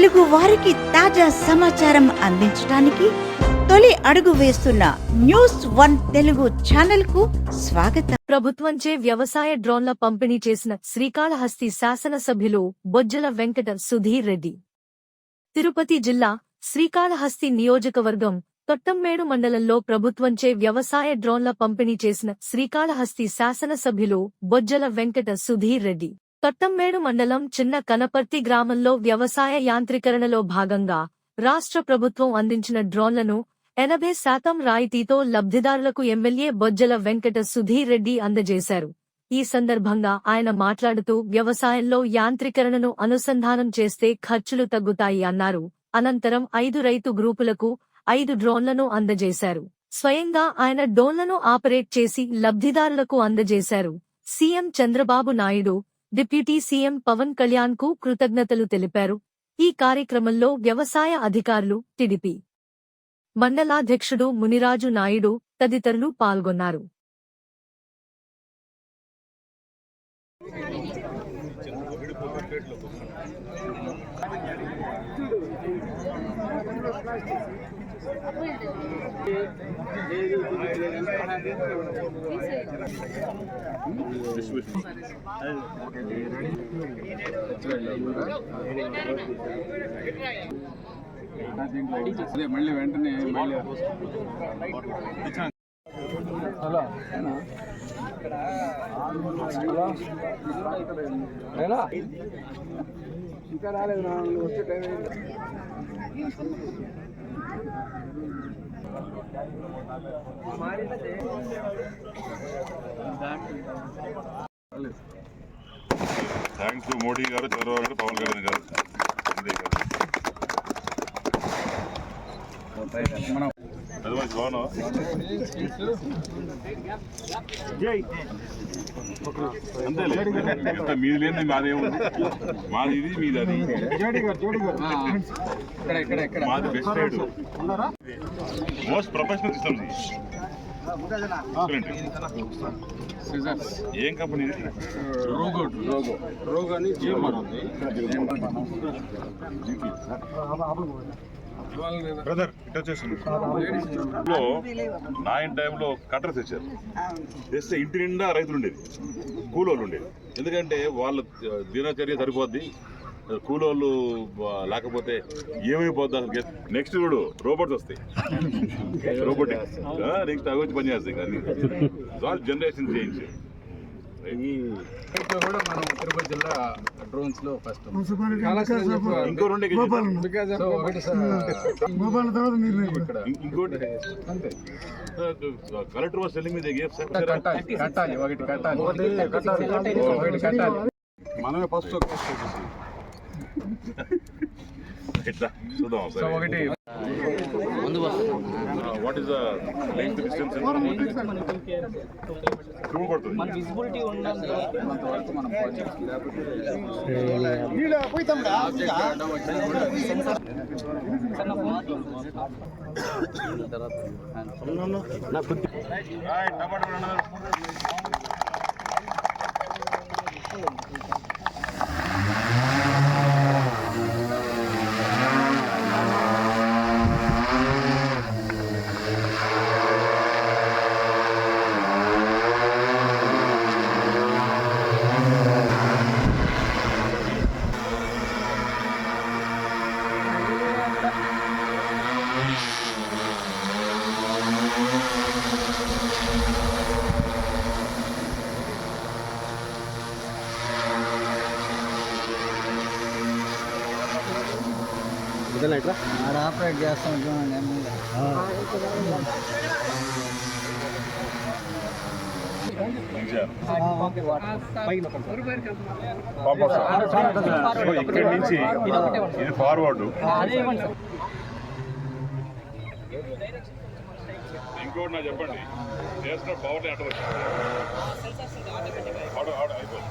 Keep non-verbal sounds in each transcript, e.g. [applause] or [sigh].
తెలుగు వారికి తాజా సమాచారం అందించడానికి తొలి అడుగు వేస్తున్న న్యూస్ వన్ తెలుగు ఛానల్కు స్వాగతం ప్రభుత్వంచే వ్యవసాయ డ్రోన్ల పంపిణీ చేసిన శ్రీకాళహస్తి శాసనసభ్యులు బొజ్జల వెంకట సుధీర్ రెడ్డి. తిరుపతి జిల్లా శ్రీకాళహస్తి నియోజకవర్గం తొట్టంమేడు మండలంలో ప్రభుత్వంచే వ్యవసాయ డ్రోన్ల పంపిణీ చేసిన శ్రీకాళహస్తి శాసనసభ్యులు బొజ్జల వెంకట సుధీర్ రెడ్డి. తొట్టంమేడు మండలం చిన్న కనపర్తి గ్రామంలో వ్యవసాయ యాంత్రీకరణలో భాగంగా రాష్ట్ర ప్రభుత్వం అందించిన డ్రోన్లను ఎనభై శాతం రాయితీతో లబ్ధిదారులకు ఎమ్మెల్యే బొజ్జల వెంకట సుధీర్ రెడ్డి అందజేశారు. ఈ సందర్భంగా ఆయన మాట్లాడుతూ వ్యవసాయంలో యాంత్రీకరణను అనుసంధానం చేస్తే ఖర్చులు తగ్గుతాయి అన్నారు. అనంతరం ఐదు రైతు గ్రూపులకు ఐదు డ్రోన్లను అందజేశారు. స్వయంగా ఆయన డ్రోన్లను ఆపరేట్ చేసి లబ్ధిదారులకు అందజేశారు. CM Chandrababu Naidu deputy CM Pawan కళ్యాణ్కు కృతజ్ఞతలు తెలిపారు. ఈ కార్యక్రమంలో వ్యవసాయ అధికారులు టిడిపి మండలాధ్యక్షుడు మునిరాజు నాయుడు తదితరులు పాల్గొన్నారు. అదే మళ్ళీ వెంటనే మళ్ళీ హలో హలో ఇంకా రాలేదు నా వచ్చే టైం థ్యాంక్స్ మోడీ గారు చంద్రబాబు గారు పవన్ కళ్యాణ్ గారు. మోడీ గారు. ఎంత మీది లేని మాదేముంది మాది ఇది మీది అది ఇక్కడ ఇక్కడ ఇక్కడ మాది best ride most professional system scissors ఏం కంపెనీ ఇది రోగో రోగో రోగో అని జిఎంఆర్ ఉంది బ్రదర్లో నైన్ టైంలో కట్టర్స్ తెచ్చారు. తెస్తే ఇంటి నిండా రైతులు ఉండేది. కూలోళ్ళు ఉండేది. ఎందుకంటే వాళ్ళ దినచర్య సరిపోద్ది. కూలోళ్ళు లేకపోతే ఏమైపోద్ది అసలు నెక్స్ట్ చూడు రోబోట్స్ వస్తాయి. [laughs] రోబోటిక్. నెక్స్ట్ అవి వచ్చి పనిచేస్తాయి కానీ జనరేషన్ చేంజ్ ఇంట్లో కూడా మనం తిరుపతి జిల్లా డ్రోన్స్లో ఫస్ట్ ఇంకో రెండే కేజీలు. బికాజ్ ఒకటి సార్ ఇక్కడ ఇం- ఇంకోటి. అంతే. Collector was telling me they gave కట్టాలి కట్టాలి ఒకటి కట్టాలి. ఒకటి కట్టాలి. మనమే ఫస్ట్ [laughs] చూద్దాం సో ఒకటి what is the length distance two పడుతుంది. విజిబిలిటీ ఉండాలి. కొంతవరకు మనం Right, టమాటా అన్నది. ఆడ ఆపరేట్ చేస్తాం చూడండి ఎమ్మెల్యే దించారు. సో ఇక్కడి నుంచి ఇది ఫార్వర్డ్ ఇంకోటి నా చెప్పండి అటు ఆడు ఆడు అయిపోయింది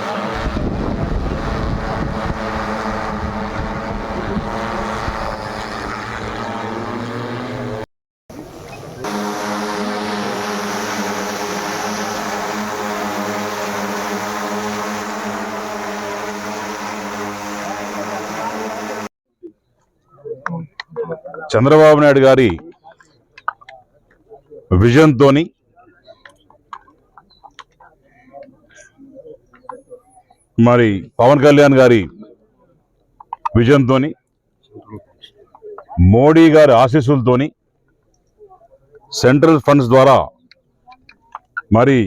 చంద్రబాబు నాయుడు గారి విజన్తోని మరి పవన్ కళ్యాణ్ గారి విజన్తోని మోడీ గారి ఆశీస్సులతోని సెంట్రల్ ఫండ్స్ ద్వారా మరి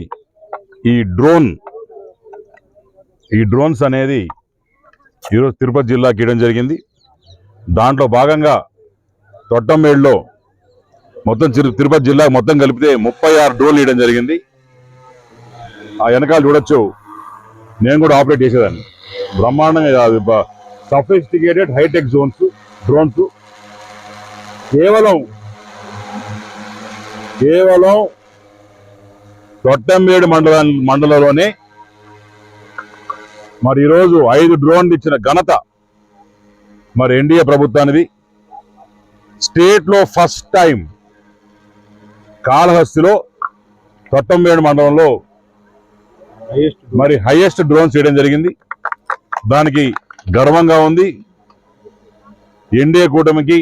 ఈ డ్రోన్ ఈ డ్రోన్స్ అనేది ఈరోజు తిరుపతి జిల్లాకి ఇవ్వడం జరిగింది. దాంట్లో భాగంగా తొట్టంబేడులో మొత్తం తిరుపతి జిల్లా మొత్తం కలిపితే ముప్పై ఆరు డ్రోన్లు ఇవ్వడం జరిగింది. ఆ వెనకాల చూడొచ్చు నేను కూడా ఆపరేట్ చేసేదాన్ని. బ్రహ్మాండంగా సఫిస్టికేటెడ్ హైటెక్ జోన్స్ డ్రోన్స్ కేవలం కేవలం తొట్టంబేడు మండల మండలంలోనే మరి ఈరోజు ఐదు డ్రోన్లు ఇచ్చిన ఘనత మరి ఎన్డీఏ ప్రభుత్వానిది. స్టేట్లో ఫస్ట్ టైం కాళహస్తిలో తొట్టంబేడు మండలంలో మరి హైయెస్ట్ డ్రోన్స్ చేయడం జరిగింది. దానికి గర్వంగా ఉంది. ఎన్డీఏ కూటమికి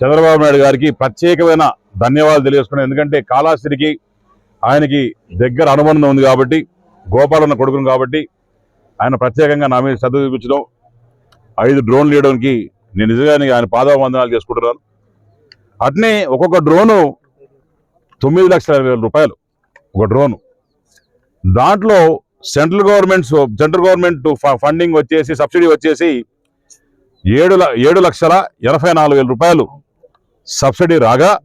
చంద్రబాబు నాయుడు గారికి ప్రత్యేకమైన ధన్యవాదాలు తెలియజేసుకున్నాను. ఎందుకంటే కాళహస్తికి ఆయనకి దగ్గర అనుబంధం ఉంది కాబట్టి గోపాలన్న కొడుకును కాబట్టి ఆయన ప్రత్యేకంగా నా మీద శ్రద్ధ చూపించడం ఐదు డ్రోన్లు ఇవ్వడానికి నేను నిజంగానే ఆయన పాదవందనాలు చేసుకుంటున్నాను. అట్నే ఒక్కొక్క డ్రోను తొమ్మిది లక్షల ఇరవై వేల రూపాయలు ఒక డ్రోను. దాంట్లో సెంట్రల్ గవర్నమెంట్ సెంట్రల్ గవర్నమెంట్ ఫ- ఫండింగ్ వచ్చేసి సబ్సిడీ వచ్చేసి ఏడు ల- ఏడు లక్షల ఎనభై నాలుగు వేల రూపాయలు. సబ్సిడీ రాగా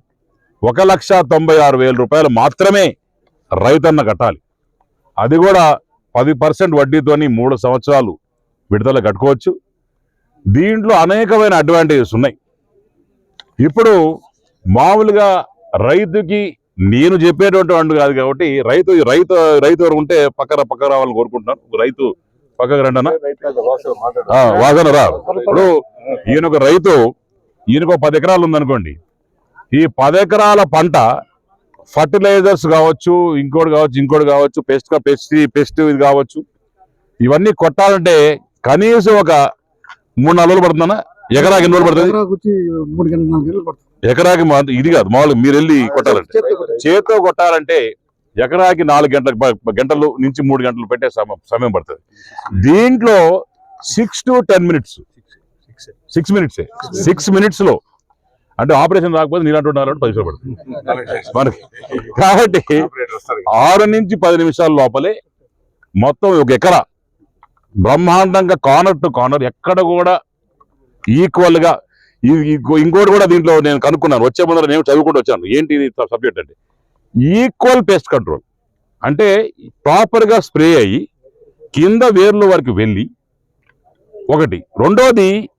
ఒక లక్ష తొంభై ఆరు వేల రూపాయలు మాత్రమే రైతన్న కట్టాలి. అది కూడా పది పర్సెంట్ వడ్డీతోని మూడు సంవత్సరాలు విడుదల కట్టుకోవచ్చు. దీంట్లో అనేకమైన అడ్వాంటేజెస్ ఉన్నాయి. ఇప్పుడు మామూలుగా రైతుకి నేను చెప్పేటువంటి వాడు కాదు కాబట్టి రైతు రైతు రైతు ఎవరు ఉంటే పక్కన పక్క రావాలని కోరుకుంటున్నాను. రైతు పక్కకు రండి వాసన రా. ఇప్పుడు ఈయన ఒక రైతు ఈయనకు ఒక పది ఎకరాలు ఉందనుకోండి. ఈ పది ఎకరాల పంట ఫర్టిలైజర్స్ కావచ్చు ఇంకోటి కావచ్చు ఇంకోటి కావచ్చు పెస్ట్ పెస్ట్ పెస్ట్ ఇది కావచ్చు. ఇవన్నీ కొట్టాలంటే కనీసం ఒక మూడు నాలుగు రోజులు పడుతుందన్నా? ఎకరాకి ఎన్ని రోజులు పడుతుంది? ఎకరాకు నాలుగు ఇది కాదు మామూలుగా మీరు వెళ్ళి కొట్టాలంటే. చేత్తో కొట్టాలి. చేత్తో కొట్టాలంటే ఎకరాకి నాలుగు గంటల గంటలు నుంచి మూడు గంటలు పెట్టే సమయం సమయం పడుతుంది. దీంట్లో six to ten minutes six minutes six మినిట్స్లో. అంటే ఆపరేషన్ రాకపోతే నీలాంటి వాళ్ళు పది నిమిషాలు పడుతుంది. మనకి. కాబట్టి ఆరు నుంచి పది నిమిషాల లోపలే మొత్తం ఒక ఎకరా బ్రహ్మాండంగా కార్నర్ టు కార్నర్ ఎక్కడ కూడా ఈక్వల్గా ఇంకో- ఇంకోటి కూడా దీంట్లో నేను కనుక్కున్నాను. వచ్చే ముందర నేను చదువుకుంటూ వచ్చాను. ఏంటి ఇది సబ్జెక్ట్ అంటే? ఈక్వల్ పెస్ట్ కంట్రోల్ అంటే ప్రాపర్గా స్ప్రే అయ్యి కింద వేర్ల వరకు వెళ్ళి ఒకటి. రెండోది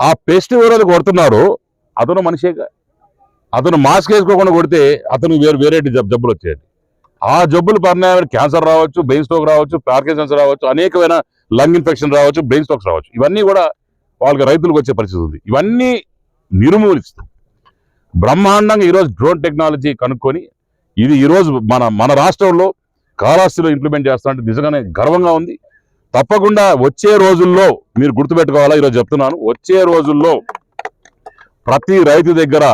ఆ పెస్ట్ ఎవరైతే కొడుతున్నారో అతను మనిషే అతను మాస్క్ వేసుకోకుండా కొడితే అతను వేరు వేరే జబ్బులు వచ్చేయండి. ఆ జబ్బులు పరిణామం క్యాన్సర్ రావచ్చు బ్రెయిన్ స్ట్రోక్ రావచ్చు పార్కిన్సన్స్ రావచ్చు అనేకమైన లంగ్ ఇన్ఫెక్షన్ రావచ్చు బ్రెయిన్ స్ట్రోక్స్ రావచ్చు. ఇవన్నీ కూడా వాళ్ళకి రైతులకు వచ్చే పరిస్థితి ఉంది. ఇవన్నీ నిర్మూలిస్తూ. బ్రహ్మాండంగా ఈరోజు డ్రోన్ టెక్నాలజీ కనుక్కొని ఇది ఈరోజు మన మన రాష్ట్రంలో కాలాస్తిలో ఇంప్లిమెంట్ చేస్తామంటే నిజంగానే గర్వంగా ఉంది. తప్పకుండా వచ్చే రోజుల్లో మీరు గుర్తుపెట్టుకోవాలా? ఈరోజు చెప్తున్నాను. వచ్చే రోజుల్లో ప్రతి రైతు దగ్గర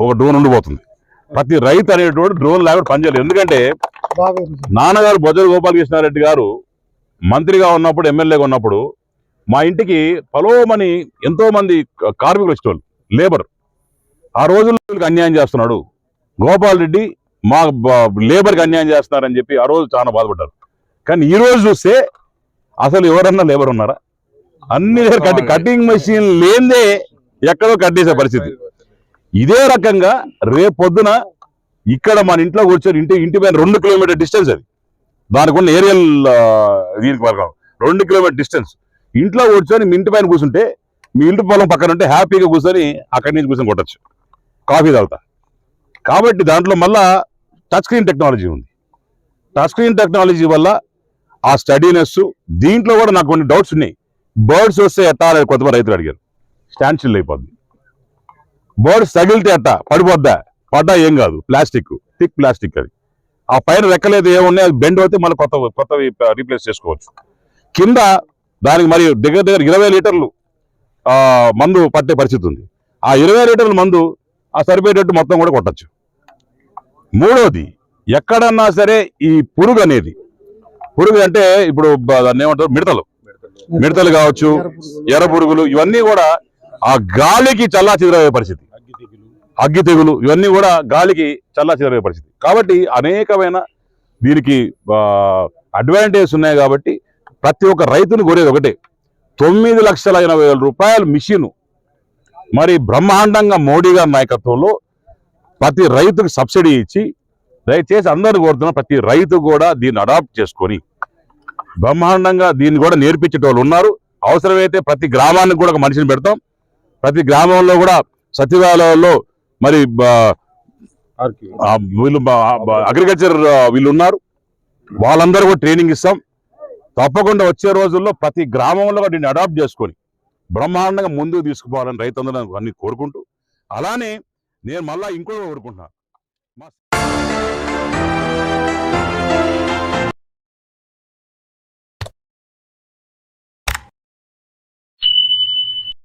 ఒక డ్రోన్ ఉండిపోతుంది. ప్రతి రైతు అనేటువంటి డ్రోన్ లేకుండా పనిచేయలేదు. ఎందుకంటే నాన్నగారు బొజ్జల గోపాలకృష్ణారెడ్డి గారు మంత్రిగా ఉన్నప్పుడు ఎమ్మెల్యేగా ఉన్నప్పుడు మా ఇంటికి పలోమని ఎంతో మంది కార్మికులు వచ్చేవాళ్ళు లేబర్. ఆ రోజుల్లో అన్యాయం చేస్తున్నాడు. గోపాల్ రెడ్డి మా లేబర్కి అన్యాయం చేస్తున్నారని చెప్పి ఆ రోజు చాలా బాధపడ్డారు. కానీ ఈ రోజు చూస్తే అసలు ఎవరన్నా లేబర్ ఉన్నారా? అన్ని కటింగ్ మెషిన్ లేదే ఎక్కడో కట్టేసే పరిస్థితి. ఇదే రకంగా రేపు పొద్దున ఇక్కడ మన ఇంట్లో కూర్చొని ఇంటి ఇంటి పైన రెండు కిలోమీటర్ డిస్టెన్స్ అది. దానికి ఉన్న ఏరియల్ దీనికి వరకు రెండు కిలోమీటర్ డిస్టెన్స్. ఇంట్లో కూర్చొని మీ ఇంటి పైన కూర్చుంటే మీ ఇంటి పొలం పక్కన ఉంటే హ్యాపీగా కూర్చొని అక్కడి నుంచి కూర్చొని కొట్టచ్చు. కాఫీ తాగుతా. కాబట్టి దాంట్లో మళ్ళా టచ్ స్క్రీన్ టెక్నాలజీ ఉంది. టచ్ స్క్రీన్ టెక్నాలజీ వల్ల ఆ స్టడీనెస్ దీంట్లో కూడా నాకు కొన్ని డౌట్స్ ఉన్నాయి. బర్డ్స్ వస్తే ఎట్టా కొంతమంది రైతులు అడిగారు. స్టాండ్ స్టిల్ అయిపోద్ది. బర్డ్స్ తగిలితే ఎట్టా పడిపోద్దా? పడ్డా ఏం కాదు. ప్లాస్టిక్. థిక్ ప్లాస్టిక్ అది. ఆ పైన రెక్కలేదు ఏమున్నాయి అది బెండ్ అవుతే మళ్ళీ కొత్త కొత్తవి రీప్లేస్ చేసుకోవచ్చు. కింద దానికి మరి దగ్గర దగ్గర ఇరవై లీటర్లు ఆ, మందు పట్టే పరిస్థితి ఉంది. ఆ ఇరవై లీటర్ల మందు ఆ సరిపోయేటట్టు మొత్తం కూడా కొట్టచ్చు. మూడోది ఎక్కడన్నా సరే ఈ పురుగు అనేది పురుగు అంటే ఇప్పుడు దాన్ని ఏమంటారు? మిడతలు. మిడతలు కావచ్చు ఎర్ర పురుగులు ఇవన్నీ కూడా ఆ గాలికి చల్లా చెదరయ్యే పరిస్థితి. అగ్గి తెగులు ఇవన్నీ కూడా గాలికి చల్లా పరిస్థితి. కాబట్టి అనేకమైన దీనికి అడ్వాంటేజ్ ఉన్నాయి కాబట్టి ప్రతి ఒక్క రైతును కోరేది ఒకటే. తొమ్మిది లక్షల ఎనభై వేల రూపాయల మిషను. మరి బ్రహ్మాండంగా మోడీ గారి నాయకత్వంలో ప్రతి రైతుకు సబ్సిడీ ఇచ్చి దయచేసి అందరూ కోరుతున్న ప్రతి రైతు కూడా దీన్ని అడాప్ట్ చేసుకొని బ్రహ్మాండంగా దీన్ని కూడా నేర్పించేటోళ్ళు ఉన్నారు. అవసరమైతే ప్రతి గ్రామానికి కూడా ఒక మనిషిని పెడతాం. ప్రతి గ్రామంలో కూడా సచివాలయాల్లో మరి వీళ్ళు అగ్రికల్చర్ వీళ్ళు ఉన్నారు వాళ్ళందరూ కూడా ట్రైనింగ్ ఇస్తాం. తప్పకుండా వచ్చే రోజుల్లో ప్రతి గ్రామంలో దీన్ని అడాప్ట్ చేసుకొని బ్రహ్మాండంగా ముందుకు తీసుకుపోవాలని రైతులందరూ అన్ని కోరుకుంటూ అలానే నేను మళ్ళా ఇంకో కోరుకుంటున్నాను